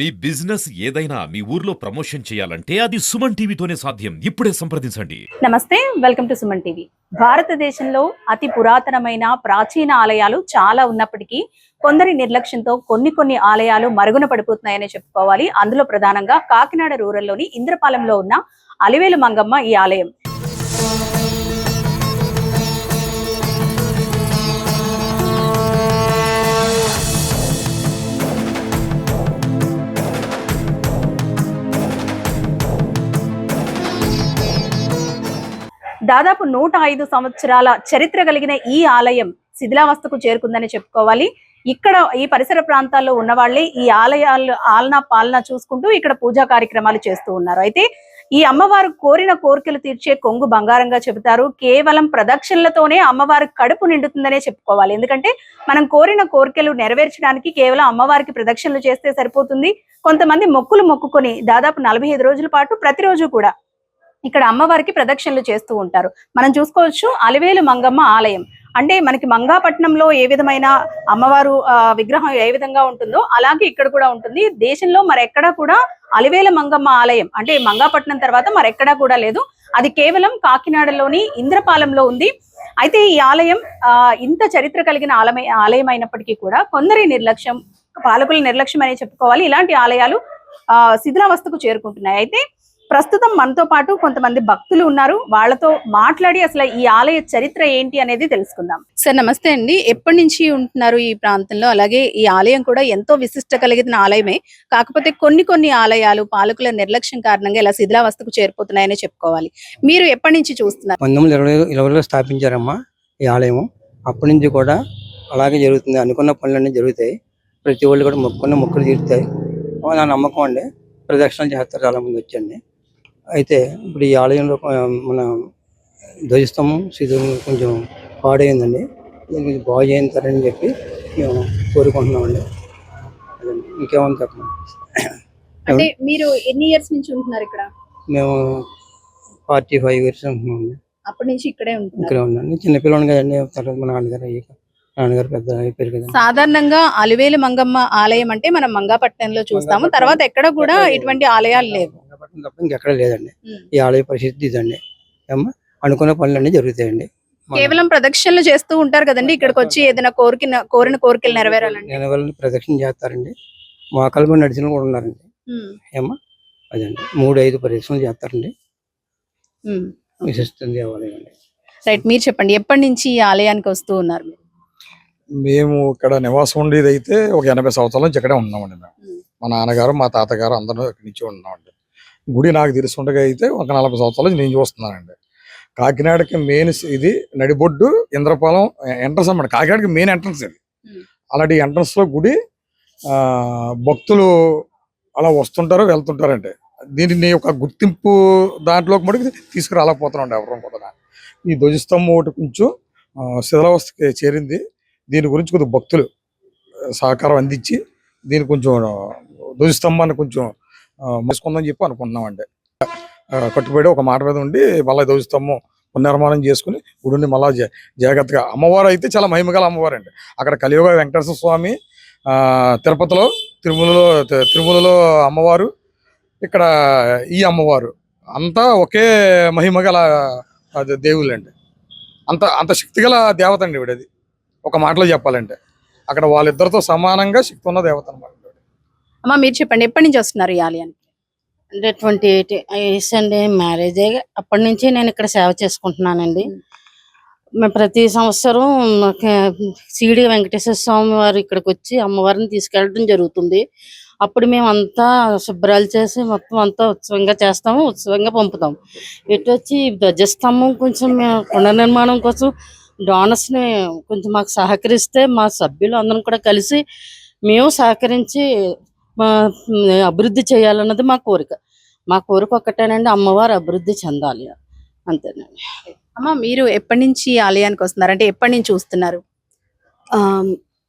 మీ business ఏదైనా మీ ఊర్లో promotion చేయాలంటే అది సుమన్ టీవీతోనే సాధ్యం. ఇప్పుడే సంప్రదించండి. నమస్తే వెల్కమ్ టు సుమన్ టీవీ. భారతదేశంలో అతి పురాతనమైన ప్రాచీన ఆలయాలు చాలా ఉన్నప్పటికీ కొందరి నిర్లక్ష్యంతో కొన్ని కొన్ని ఆలయాలు మరుగున పడిపోతున్నాయని చెప్పుకోవాలి. అందులో ప్రధానంగా కాకినాడ రూరల్లోని ఇంద్రపాలెంలో ఉన్న అలివేలు మంగమ్మ ఈ ఆలయం. దాదాపు నూట ఐదు సంవత్సరాల చరిత్ర కలిగిన ఈ ఆలయం శిథిలావస్థకు చేరుకుందని చెప్పుకోవాలి. ఇక్కడ ఈ పరిసర ప్రాంతాల్లో ఉన్న వాళ్ళే ఈ ఆలయాలు ఆలన పాలన చూసుకుంటూ ఇక్కడ పూజా కార్యక్రమాలు చేస్తూ ఉన్నారు. అయితే ఈ అమ్మవారు కోరిన కోరికలు తీర్చే కొంగు బంగారంగా చెబుతారు. కేవలం ప్రదక్షిణలతోనే అమ్మవారి కడుపు నిండుతుందనే చెప్పుకోవాలి. ఎందుకంటే మనం కోరిన కోరికలు నెరవేర్చడానికి కేవలం అమ్మవారికి ప్రదక్షిణలు చేస్తే సరిపోతుంది. కొంతమంది మొక్కులు మొక్కుకొని దాదాపు నలభై ఐదు రోజుల పాటు ప్రతిరోజు కూడా ఇక్కడ అమ్మవారికి ప్రదక్షిణలు చేస్తూ ఉంటారు. మనం చూసుకోవచ్చు అలివేలు మంగమ్మ ఆలయం. అంటే మనకి మంగాపట్నంలో ఏ విధమైన అమ్మవారు ఆ, విగ్రహం ఏ విధంగా ఉంటుందో అలాగే ఇక్కడ కూడా ఉంటుంది. దేశంలో మరెక్కడా కూడా అలివేల మంగమ్మ ఆలయం. అంటే మంగాపట్నం తర్వాత మరెక్కడా కూడా లేదు. అది కేవలం కాకినాడలోని ఇంద్రపాలెంలో ఉంది. అయితే ఈ ఆలయం ఆ, ఇంత చరిత్ర కలిగిన ఆలయ ఆలయం అయినప్పటికీ కూడా కొందరి నిర్లక్ష్యం పాలకుల నిర్లక్ష్యం అనే చెప్పుకోవాలి. ఇలాంటి ఆలయాలు ఆ, శిథిలావస్థకు చేరుకుంటున్నాయి. అయితే ప్రస్తుతం మనతో పాటు కొంతమంది భక్తులు ఉన్నారు. వాళ్ళతో మాట్లాడి అసలు ఈ ఆలయ చరిత్ర ఏంటి అనేది తెలుసుకుందాం. సార్ నమస్తే అండి. ఎప్పటి నుంచి ఉంటున్నారు ఈ ప్రాంతంలో? అలాగే ఈ ఆలయం కూడా ఎంతో విశిష్ట కలిగిన ఆలయమే. కాకపోతే కొన్ని కొన్ని ఆలయాలు పాలకుల నిర్లక్ష్యం కారణంగా ఇలా శిథిలావస్థకు చేరిపోతున్నాయని చెప్పుకోవాలి. మీరు ఎప్పటి నుంచి చూస్తున్నారు? పంతొమ్మిది ఇరవై ఇరవైలో స్థాపించారమ్మా ఈ ఆలయం అప్పటి నుంచి కూడా అలాగే జరుగుతుంది. అనుకున్న పనులన్నీ జరుగుతాయి. ప్రతి ఒళ్ళు కూడా మొక్కున్న మొక్కులు తీరుతాయి. నా నమ్మకం అండి. ప్రదక్షిణలు చేస్తారు చాలా మంది వచ్చండి అయితే ఇప్పుడు ఈ ఆలయంలో మన ధ్వజస్తంభం స్థితి కొంచెం పాడైందండి. కొంచెం బాగు చేయించారని చెప్పి మేము కోరుకుంటున్నామండి. ఇంకేమని చెప్పండి. అంటే మీరు ఎన్ని ఇయర్స్ నుంచి ఉంటున్నారు ఇక్కడ? మేము ఫార్టీ ఫైవ్ ఇయర్స్ ఉంటున్నామండి. అప్పటి నుంచి ఇక్కడే ఉంటున్నారు? ఇక్కడ ఉన్నాను చిన్నపిల్లలు కదండి తర్వాత మా నాన్నగారు అయ్యాక. సాధారణంగా అలివేలు మంగమ్మ ఆలయం అంటే మనం మంగాపట్నంలో చూస్తాము. తర్వాత ఎక్కడ కూడా ఇటువంటి ఆలయాలు లేవు. మంగపట్నం తప్ప ఇంకెక్కడ లేదండి. ఈ ఆలయ పరిస్థితి ఇదండి. ఏమ్మా అనుకున్న పనులన్నీ జరుగుతాయండి. కేవలం ప్రదక్షిణలు చేస్తూ ఉంటారు కదండి ఇక్కడికి వచ్చి ఏదైనా కోరిక కోరిన కోరికలు నెరవేరాలండి నెలవల్ని ప్రదక్షిణ చేస్తారండి. మోకాలు మీద నడిచిన కూడా ఉన్నారండి. ఏమ్మా అదండి. మూడు ఐదు ప్రదక్షిణలు చేస్తారండి. విశిష్టం దేవాలయం అండి రైట్ మీరు చెప్పండి. ఎప్పటి నుంచి ఈ ఆలయానికి వస్తూ ఉన్నారు మీరు? మేము ఇక్కడ నివాసం ఉండేది అయితే ఒక ఎనభై సంవత్సరాల నుంచి ఇక్కడే ఉన్నామండి మ్మ్. మా నాన్నగారు మా తాతగారు అందరూ ఇక్కడి నుంచి ఉన్నామండి. గుడి నాకు తెలిసి ఉండగా అయితే ఒక నలభై సంవత్సరాల నుంచి నేను చూస్తున్నానండి. కాకినాడకి మెయిన్ ఇది నడిబొడ్డు ఇంద్రపాలెం ఎంట్రన్స్ అన్నమాట. కాకినాడకి మెయిన్ ఎంట్రన్స్ ఇది. అలాంటి ఎంట్రన్స్లో గుడి ఆ, భక్తులు అలా వస్తుంటారు వెళ్తుంటారండి. దీనిని ఒక గుర్తింపు దాంట్లోకి మటుకు తీసుకురాలేకపోతున్నాండి ఎవరు కూడా. ఈ ధ్వజస్తంభం ఒకటి కొంచెం శిథిలావస్థకి చేరింది. దీని గురించి కొద్దిగా భక్తులు సహకారం అందించి దీన్ని కొంచెం ధ్వజస్తంభాన్ని కొంచెం మోసుకుందని చెప్పి అనుకుంటున్నామండి. అండి కట్టుబడి ఒక మాట మీద ఉండి మళ్ళీ ధ్వజస్తంభం పునర్మాణం చేసుకుని గుడిని మళ్ళా జాగ్రత్తగా. అమ్మవారు అయితే చాలా మహిమగల అమ్మవారు అండి అక్కడ కలియుగ వెంకటేశ్వర స్వామి ఆ, తిరుపతిలో తిరుమలలో తిరుమలలో అమ్మవారు ఇక్కడ ఈ అమ్మవారు. అంతా ఒకే మహిమగల గల దేవుళ్ళండి. అంత అంత శక్తిగల దేవత అండి ఇవిడది ఒక మాటలో చెప్పాలంటే. అక్కడ వాళ్ళిద్దరితో సమానంగా శక్తి ఉన్న దేవత అనమాట అమ్మా మీరు చెప్పండి ఎప్పటి నుంచి వస్తున్నారు ఈ ఆలయానికి? అంటే ట్వంటీ ఎయిట్ ఇయర్స్ అండి మ్యారేజ్. అయ్యి అప్పటి నుంచి నేను ఇక్కడ సేవ చేసుకుంటున్నానండి. మేము. ప్రతి సంవత్సరం సిడి వెంకటేశ్వర స్వామి వారు ఇక్కడికి వచ్చి అమ్మవారిని తీసుకెళ్ళడం జరుగుతుంది. అప్పుడు మేము అంతా శుభ్రాలు చేసి మొత్తం అంతా ఉత్సవంగా చేస్తాము ఉత్సవంగా పంపుతాం. ఇటు వచ్చి ధ్వజస్తంభం కొంచెం మేము పునర్నిర్మాణం కోసం డోనర్స్ని కొంచెం మాకు సహకరిస్తే మా సభ్యులు అందరం కూడా కలిసి మేము సహకరించి అభివృద్ధి చేయాలన్నది మా కోరిక. మా కోరిక ఒక్కటేనండి అమ్మవారు అభివృద్ధి చెందాలి అంతేనండి. అమ్మా మీరు ఎప్పటి నుంచి ఆలయానికి వస్తున్నారు? అంటే ఎప్పటి నుంచి చూస్తున్నారు? ఆ,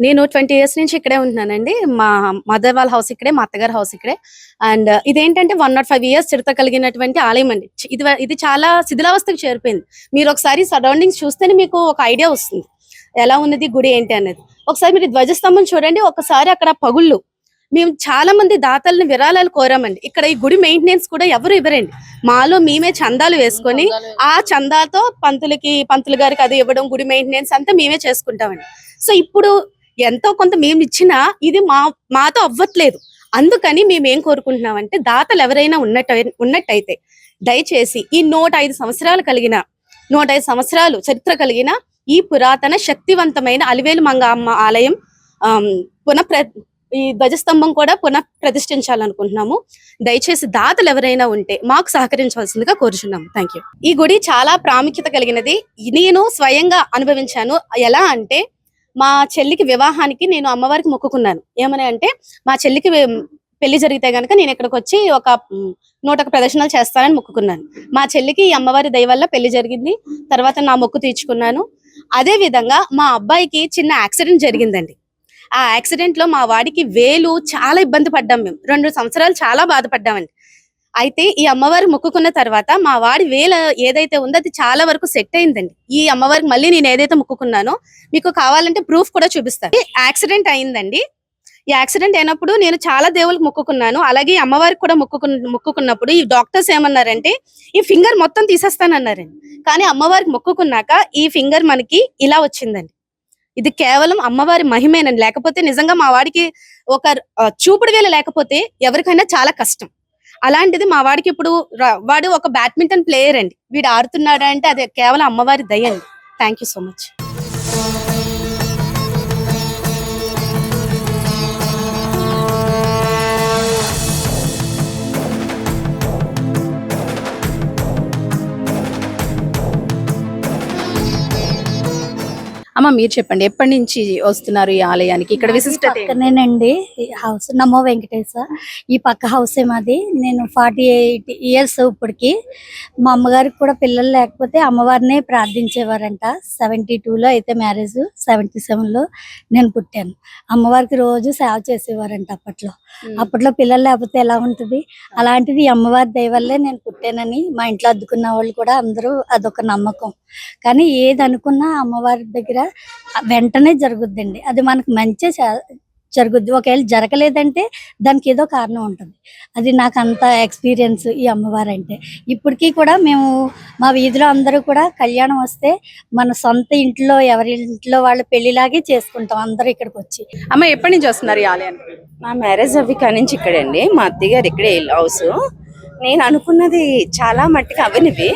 నేను ట్వంటీ ఇయర్స్ నుంచి ఇక్కడే ఉంటున్నానండి. మా మదర్ వాళ్ళ హౌస్ ఇక్కడే మా అత్తగారి హౌస్ ఇక్కడే. అండ్ ఇదేంటంటే వన్ నాట్ ఫైవ్ ఇయర్స్ చరిత్ర కలిగినటువంటి ఆలయం అండి. ఇది ఇది చాలా శిథిలావస్థకు చేరిపోయింది. మీరు ఒకసారి సరౌండింగ్స్ చూస్తేనే మీకు ఒక ఐడియా వస్తుంది. ఎలా ఉన్నది గుడి ఏంటి అనేది. ఒకసారి మీరు ధ్వజస్తంభం చూడండి. ఒకసారి అక్కడ పగుళ్ళు. మేము చాలా మంది దాతల్ని విరాళాలు కోరామండి. ఇక్కడ ఈ గుడి మెయింటెనెన్స్ కూడా ఎవరు ఇవ్వరండి. మాలో మేమే చందాలు వేసుకొని ఆ చందాతో పంతులకి పంతులు గారికి అది ఇవ్వడం గుడి మెయింటెనెన్స్ అంతా మేమే చేసుకుంటామండి. సో ఇప్పుడు ఎంతో కొంత మేము ఇచ్చినా ఇది మా మాతో అవ్వట్లేదు. అందుకని మేము ఏం కోరుకుంటున్నామంటే దాతలు ఎవరైనా ఉన్నట్టు ఉన్నట్టయితే దయచేసి ఈ నూట ఐదు సంవత్సరాలు కలిగిన నూట ఐదు సంవత్సరాలు చరిత్ర కలిగిన ఈ పురాతన శక్తివంతమైన అలివేలు మంగ అమ్మ ఆలయం ఆమ్, పునః ప్ర ఈ ధ్వజస్తంభం కూడా పునః ప్రతిష్ఠించాలనుకుంటున్నాము దయచేసి దాతలు ఎవరైనా ఉంటే మాకు సహకరించవలసిందిగా కోరుచున్నాము. థ్యాంక్ యూ ఈ గుడి చాలా ప్రాముఖ్యత కలిగినది. నేను స్వయంగా అనుభవించాను. ఎలా అంటే మా చెల్లికి వివాహానికి నేను అమ్మవారికి మొక్కుకున్నాను. ఏమని అంటే మా చెల్లికి పెళ్ళి జరిగితే గనక నేను ఇక్కడికి వచ్చి ఒక నూట ఒక ప్రదర్శనలు చేస్తానని మొక్కుకున్నాను. మా చెల్లికి ఈ అమ్మవారి దయ వల్ల పెళ్ళి జరిగింది. తర్వాత నా మొక్కు తీర్చుకున్నాను. అదే విధంగా మా అబ్బాయికి చిన్న యాక్సిడెంట్ జరిగిందండి. ఆ యాక్సిడెంట్లో మా వాడికి వేలు చాలా ఇబ్బంది పడ్డాం మేము. రెండు సంవత్సరాలు చాలా బాధపడ్డామండి. అయితే ఈ అమ్మవారి మొక్కుకున్న తర్వాత మా వాడి వేల ఏదైతే ఉందో అది చాలా వరకు సెట్ అయిందండి. ఈ అమ్మవారికి మళ్ళీ నేను ఏదైతే మొక్కుకున్నానో మీకు కావాలంటే ప్రూఫ్ కూడా చూపిస్తాను. యాక్సిడెంట్ అయిందండి. ఈ యాక్సిడెంట్ అయినప్పుడు నేను చాలా దేవుళ్ళకి మొక్కుకున్నాను. అలాగే అమ్మవారికి కూడా మొక్కుకు మొక్కుకున్నప్పుడు ఈ డాక్టర్స్ ఏమన్నారంటే ఈ ఫింగర్ మొత్తం తీసేస్తానన్నారండి. కానీ అమ్మవారికి మొక్కుకున్నాక ఈ ఫింగర్ మనకి ఇలా వచ్చిందండి. ఇది కేవలం అమ్మవారి మహిమేనండి. లేకపోతే నిజంగా మా వాడికి ఒక చూపుడు వేలు లేకపోతే ఎవరికైనా చాలా కష్టం. అలాంటిది మా వాడికి ఇప్పుడు వాడు ఒక బ్యాడ్మింటన్ ప్లేయర్ అండి. వీడు ఆడుతున్నాడు అంటే అది కేవలం అమ్మవారి దయ అండి. Thank you so much. అమ్మ మీరు చెప్పండి ఎప్పటి నుంచి వస్తున్నారు ఈ ఆలయానికి? ఇక్కడ విశిష్టత ఏంటి? పక్కనేనండి ఈ హౌస్ నమో వెంకటేశ. ఈ పక్క హౌసే మాది. నేను ఫార్టీ ఎయిట్ ఇయర్స్ ఇప్పటికి మా అమ్మగారికి కూడా పిల్లలు లేకపోతే అమ్మవారినే ప్రార్థించేవారంట. సెవెంటీ లో అయితే మ్యారేజ్ సెవెంటీ లో నేను పుట్టాను. అమ్మవారికి రోజు సేవ చేసేవారంట అప్పట్లో. అప్పట్లో పిల్లలు లేకపోతే ఎలా ఉంటుంది? అలాంటిది ఈ అమ్మవారి దయ వల్లే నేను పుట్టానని మా ఇంట్లో అద్దుకున్న వాళ్ళు కూడా అందరూ అదొక నమ్మకం. కానీ ఏది అనుకున్నా అమ్మవారి దగ్గర వెంటనే జరుగుద్దండి. అది మనకు మంచి జరుగుద్ది. ఒకవేళ జరగలేదంటే దానికి ఏదో కారణం ఉంటుంది. అది నాకు అంత ఎక్స్పీరియన్స్ ఈ అమ్మవారు అంటే ఇప్పటికీ కూడా మేము మా వీధిలో అందరూ కూడా కళ్యాణం వస్తే మన సొంత ఇంట్లో ఎవరి ఇంట్లో వాళ్ళ పెళ్ళిలాగే చేసుకుంటాం అందరూ ఇక్కడికి వచ్చి. అమ్మ ఎప్పటి నుంచి వస్తున్నారు ఈ ఆలయానికి? మా మ్యారేజ్ అవి నుంచి ఇక్కడండి మా అత్తయ్య గారు ఇక్కడే హౌస్. నేను అనుకున్నది చాలా మట్టుకు అవనివి.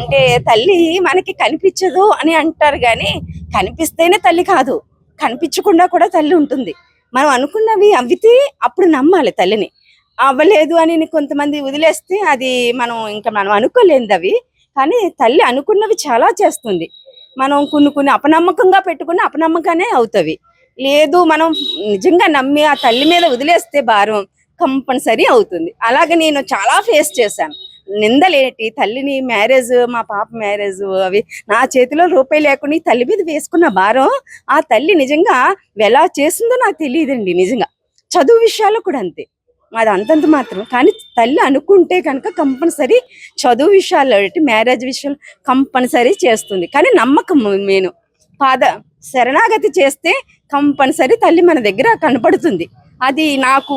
అంటే తల్లి మనకి కనిపించదు అని అంటారు కానీ కనిపిస్తేనే తల్లి కాదు. కనిపించకుండా కూడా తల్లి ఉంటుంది. మనం అనుకున్నవి అవితే అప్పుడు నమ్మాలి తల్లిని. అవ్వలేదు అని కొంతమంది వదిలేస్తే అది మనం ఇంకా మనం అనుకోలేనిది అవి. కానీ తల్లి అనుకున్నవి చాలా చేస్తుంది. మనం కొన్ని కొన్ని అపనమ్మకంగా పెట్టుకుని అపనమ్మకానే అవుతుంది లేదు మనం నిజంగా నమ్మి ఆ తల్లి మీద వదిలేస్తే భారం. కంపల్సరీ అవుతుంది. అలాగే నేను చాలా ఫేస్ చేశాను. నిందలేటి తల్లిని మ్యారేజ్ మా పాప మ్యారేజ్ అవి నా చేతిలో రూపాయి లేకుండా తల్లి మీద వేసుకున్న భారం ఆ తల్లి నిజంగా ఎలా చేసిందో నాకు తెలియదండి నిజంగా. చదువు విషయాల్లో కూడా అంతే. అది అంతంత మాత్రం. కానీ తల్లి అనుకుంటే కనుక కంపల్సరీ చదువు విషయాల్లో మ్యారేజ్ విషయాలు కంపల్సరీ చేస్తుంది. కానీ నమ్మకం నేను. పాద శరణాగతి చేస్తే కంపల్సరీ తల్లి మన దగ్గర కనపడుతుంది. అది నాకు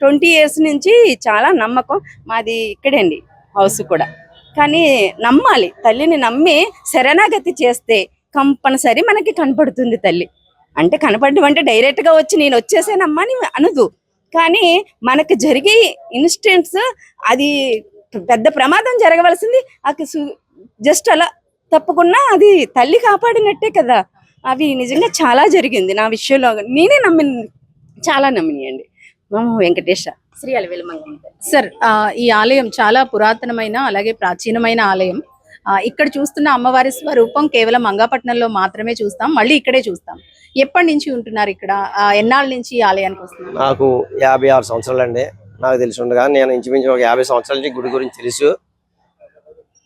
ట్వంటీ ఇయర్స్ నుంచి చాలా నమ్మకం మాది ఇక్కడే అండి హౌస్ కూడా. కానీ నమ్మాలి తల్లిని నమ్మి శరణాగతి చేస్తే కంపల్సరీ మనకి కనపడుతుంది తల్లి. అంటే కనపడడం అంటే డైరెక్ట్గా వచ్చి నేను వచ్చేసానమ్మా అని అనదు. కానీ మనకి జరిగే ఇన్స్టెంట్స్ అది పెద్ద ప్రమాదం జరగవలసింది అది జస్ట్ అలా తప్పకుండా అది తల్లి కాపాడినట్టే కదా. అవి నిజంగా చాలా జరిగింది నా విషయంలో. నేనే నమ్మిన చాలా నమ్మినాయండి. మా వెంకటేశ. శ్రీ సార్ ఆ, ఈ ఆలయం చాలా పురాతనమైన అలాగే ప్రాచీనమైన ఆలయం. ఇక్కడ చూస్తున్న అమ్మవారి స్వరూపం కేవలం మంగాపట్నంలో మాత్రమే చూస్తాం మళ్ళీ ఇక్కడే చూస్తాం. ఎప్పటి నుంచి ఉంటున్నారు ఇక్కడ? ఎన్నాళ్ళ నుంచి ఈ ఆలయానికి వస్తున్నారు? నాకు యాభై ఆరు సంవత్సరాలు అండి నాకు తెలిసి ఉండగా నేను ఇంచుమించు ఒక యాభై సంవత్సరాల నుంచి గుడి గురించి తెలుసు.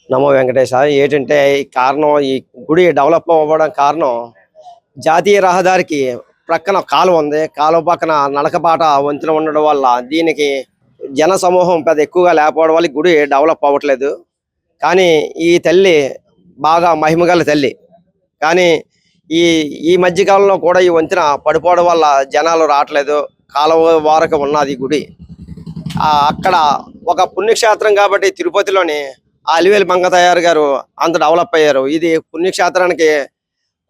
నమో వెంకటేశ. ఏంటంటే ఈ కారణం ఈ గుడి డెవలప్ అవ్వడం కారణం జాతీయ రహదారికి ప్రక్కన కాలువ ఉంది. కాలువ పక్కన నడకబాట వంతెన ఉండడం వల్ల దీనికి జన సమూహం పెద్ద ఎక్కువగా లేకపోవడం వల్ల గుడి డెవలప్ అవ్వట్లేదు. కానీ ఈ తల్లి బాగా మహిమగల తల్లి. కానీ ఈ ఈ మధ్య కాలంలో కూడా ఈ వంతెన పడిపోవడం వల్ల జనాలు రావట్లేదు. కాలువ వారక ఉన్నది గుడి. అక్కడ ఒక పుణ్యక్షేత్రం కాబట్టి తిరుపతిలోని అలివేలి మంగతయ్యారు గారు అంత డెవలప్ అయ్యారు. ఇది పుణ్యక్షేత్రానికి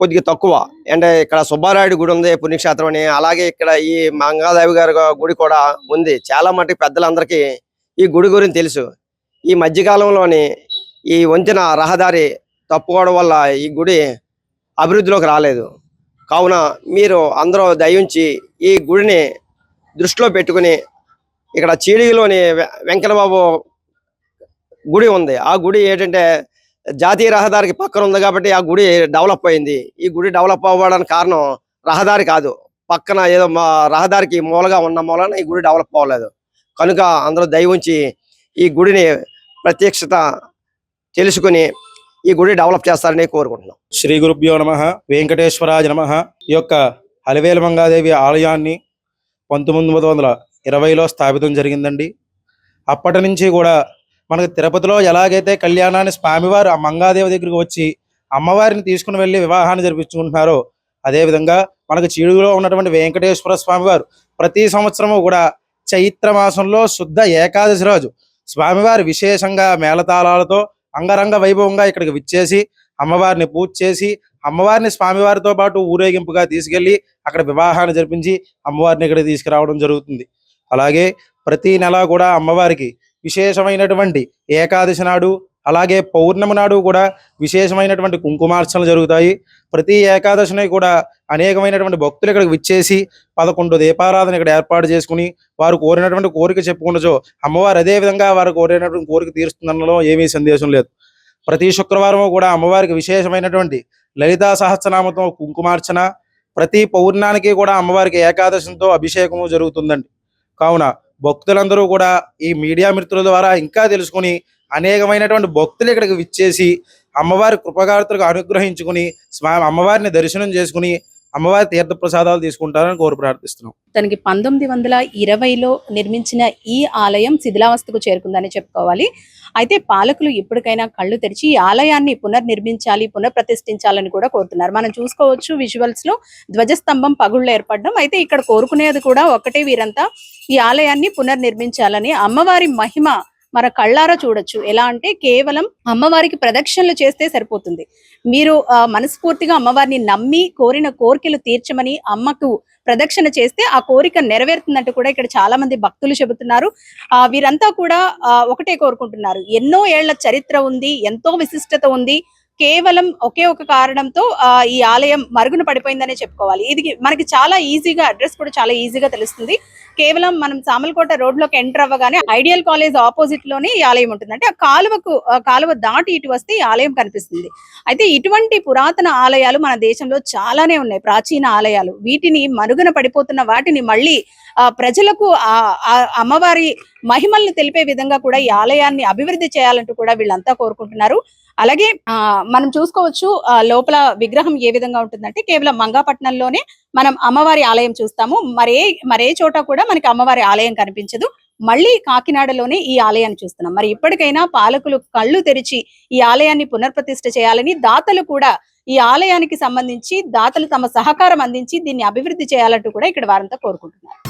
కొద్దిగా తక్కువ. అంటే ఇక్కడ సుబ్బారాయుడు గుడి ఉంది పుణ్యక్షేత్రం అని. అలాగే ఇక్కడ ఈ మంగాదేవి గారి గుడి కూడా ఉంది. చాలా మటుకు పెద్దలందరికీ ఈ గుడి గురించి తెలుసు. ఈ మధ్యకాలంలోని ఈ వంతెన రహదారి తప్పుకోవడం వల్ల ఈ గుడి అభివృద్ధిలోకి రాలేదు. కావున మీరు అందరూ దయించి ఈ గుడిని దృష్టిలో పెట్టుకుని ఇక్కడ చీడిలోని వె- వెంకటబాబు గుడి ఉంది. ఆ గుడి ఏంటంటే జాతీయ రహదారికి పక్కన ఉంది కాబట్టి ఆ గుడి డెవలప్ అయింది. ఈ గుడి డెవలప్ అవ్వడానికి కారణం రహదారి కాదు. పక్కన ఏదో మా రహదారికి మూలగా ఉన్న మూలన ఈ గుడి డెవలప్ అవ్వలేదు. కనుక అందరూ దయ ఉంచి ఈ గుడిని ప్రత్యక్షత తెలుసుకుని ఈ గుడి డెవలప్ చేస్తారని కోరుకుంటున్నాం. శ్రీ గురుభ్యో నమ వెంకటేశ్వరాజ నమ. ఈ యొక్క అలివేలు మంగాదేవి ఆలయాన్ని పంతొమ్మిది వందల ఇరవైలో స్థాపితం జరిగిందండి. అప్పటి నుంచి కూడా మనకు తిరుపతిలో ఎలాగైతే కళ్యాణాన్ని స్వామివారు ఆ మంగాదేవి దగ్గరికి వచ్చి అమ్మవారిని తీసుకుని వెళ్ళి వివాహాన్ని జరిపించుకుంటున్నారో అదేవిధంగా మనకు చీడుగులో ఉన్నటువంటి వెంకటేశ్వర స్వామివారు ప్రతి సంవత్సరము కూడా చైత్ర మాసంలో శుద్ధ ఏకాదశి రోజు స్వామివారు విశేషంగా మేళతాళాలతో అంగరంగ వైభవంగా ఇక్కడికి విచ్చేసి అమ్మవారిని పూజ చేసి అమ్మవారిని స్వామివారితో పాటు ఊరేగింపుగా తీసుకెళ్ళి అక్కడ వివాహాన్ని జరిపించి అమ్మవారిని ఇక్కడ తీసుకురావడం జరుగుతుంది. అలాగే ప్రతి నెల కూడా అమ్మవారికి విశేషమైనటువంటి ఏకాదశి నాడు అలాగే పౌర్ణమి నాడు కూడా విశేషమైనటువంటి కుంకుమార్చనలు జరుగుతాయి. ప్రతి ఏకాదశిని కూడా అనేకమైనటువంటి భక్తులు ఇక్కడికి విచ్చేసి పదకొండు దీపారాధన ఇక్కడ ఏర్పాటు చేసుకుని వారు కోరినటువంటి కోరిక చెప్పుకున్నచో అమ్మవారు అదే విధంగా వారు కోరినటువంటి కోరిక తీరుస్తుందనలో ఏమీ సందేశం లేదు. ప్రతి శుక్రవారం కూడా అమ్మవారికి విశేషమైనటువంటి లలితా సహస్రనామతో కుంకుమార్చన ప్రతి పౌర్ణానికి కూడా అమ్మవారికి ఏకాదశంతో అభిషేకము జరుగుతుందండి. కావున భక్తులందరూ కూడా ఈ మీడియా మిత్రుల ద్వారా ఇంకా తెలుసుకుని అనేకమైనటువంటి భక్తులు ఇక్కడికి విచ్చేసి అమ్మవారి కృపగార్తలకు అనుగ్రహించుకుని స్వామి అమ్మవారిని దర్శనం చేసుకుని అమ్మవారి తీర్థ ప్రసాదాలు తీసుకుంటారని కోరి ప్రార్థిస్తున్నాం. తనకి పంతొమ్మిది వందల ఇరవైలో నిర్మించిన ఈ ఆలయం శిథిలావస్థకు చేరుకుందని చెప్పుకోవాలి. అయితే పాలకులు ఇప్పటికైనా కళ్ళు తెరిచి ఈ ఆలయాన్ని పునర్నిర్మించాలి పునఃప్రతిష్ఠించాలని కూడా కోరుతున్నారు. మనం చూసుకోవచ్చు విజువల్స్లో ధ్వజస్తంభం పగుళ్ళు ఏర్పడడం. అయితే ఇక్కడ కోరుకునేది కూడా ఒకటే వీరంతా ఈ ఆలయాన్ని పునర్నిర్మించాలని. అమ్మవారి మహిమ మన కళ్ళారా చూడొచ్చు. ఎలా అంటే కేవలం అమ్మవారికి ప్రదక్షిణలు చేస్తే సరిపోతుంది. మీరు మనస్ఫూర్తిగా అమ్మవారిని నమ్మి కోరిన కోరికలు తీర్చమని అమ్మకు ప్రదక్షిణ చేస్తే ఆ కోరిక నెరవేరుతున్నట్టు కూడా ఇక్కడ చాలా మంది భక్తులు చెబుతున్నారు. ఆ వీరంతా కూడా ఆ, ఒకటే కోరుకుంటున్నారు. ఎన్నో ఏళ్ళ చరిత్ర ఉంది ఎంతో విశిష్టత ఉంది. కేవలం ఒకే ఒక కారణంతో ఆ, ఈ ఆలయం మరుగున పడిపోయిందనే చెప్పుకోవాలి. ఇది మనకి చాలా ఈజీగా అడ్రస్ కూడా చాలా ఈజీగా తెలుస్తుంది. కేవలం మనం సామలకోట రోడ్లోకి ఎంటర్ అవ్వగానే ఐడియల్ కాలేజ్ ఆపోజిట్లోనే ఈ ఆలయం ఉంటుంది అంటే ఆ కాలువకు కాలువ దాటి ఇటు వస్తే ఈ ఆలయం కనిపిస్తుంది. అయితే ఇటువంటి పురాతన ఆలయాలు మన దేశంలో చాలానే ఉన్నాయి. ప్రాచీన ఆలయాలు. వీటిని మరుగున పడిపోతున్న వాటిని మళ్ళీ ఆ ప్రజలకు ఆ అమ్మవారి మహిమల్ని తెలిపే విధంగా కూడా ఈ ఆలయాన్ని అభివృద్ధి చేయాలంటూ కూడా వీళ్ళంతా కోరుకుంటున్నారు. అలాగే ఆ మనం చూసుకోవచ్చు లోపల విగ్రహం ఏ విధంగా ఉంటుందంటే కేవలం మంగాపట్నంలోనే మనం అమ్మవారి ఆలయం చూస్తాము. మరే మరే చోట కూడా మనకి అమ్మవారి ఆలయం కనిపించదు. మళ్ళీ కాకినాడలోనే ఈ ఆలయాన్ని చూస్తున్నాం. మరి ఇప్పటికైనా పాలకులు కళ్ళు తెరిచి ఈ ఆలయాన్ని పునర్ప్రతిష్ఠ చేయాలని దాతలు కూడా ఈ ఆలయానికి సంబంధించి దాతలు తమ సహకారం అందించి దీన్ని అభివృద్ధి చేయాలంటూ కూడా ఇక్కడ వారంతా కోరుకుంటున్నారు.